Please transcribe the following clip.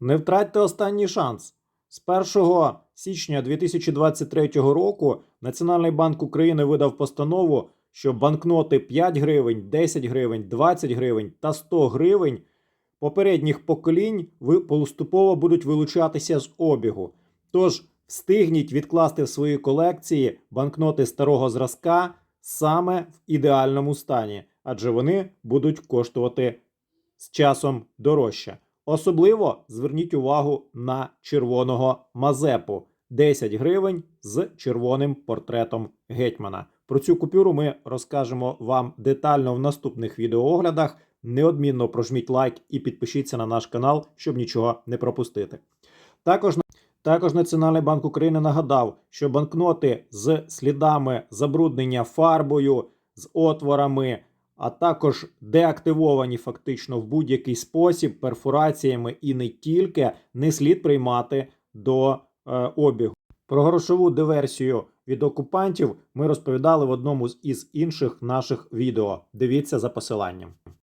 Не втратьте останній шанс. З 1 січня 2023 року Національний банк України видав постанову, що банкноти 5 гривень, 10 гривень, 20 гривень та 100 гривень попередніх поколінь поступово будуть вилучатися з обігу. Тож встигніть відкласти в свої колекції банкноти старого зразка саме в ідеальному стані, адже вони будуть коштувати з часом дорожче. Особливо зверніть увагу на червоного мазепу 10 гривень з червоним портретом гетьмана. Про цю купюру ми розкажемо вам детально в наступних відеооглядах. Неодмінно прожміть лайк і підпишіться на наш канал, щоб нічого не пропустити. Також також Національний банк України нагадав, що банкноти з слідами забруднення фарбою, з отворами, а також деактивовані фактично в будь-який спосіб перфораціями і не тільки, не слід приймати до е, обігу. Про грошову диверсію від окупантів ми розповідали в одному з із інших наших відео. Дивіться за посиланням.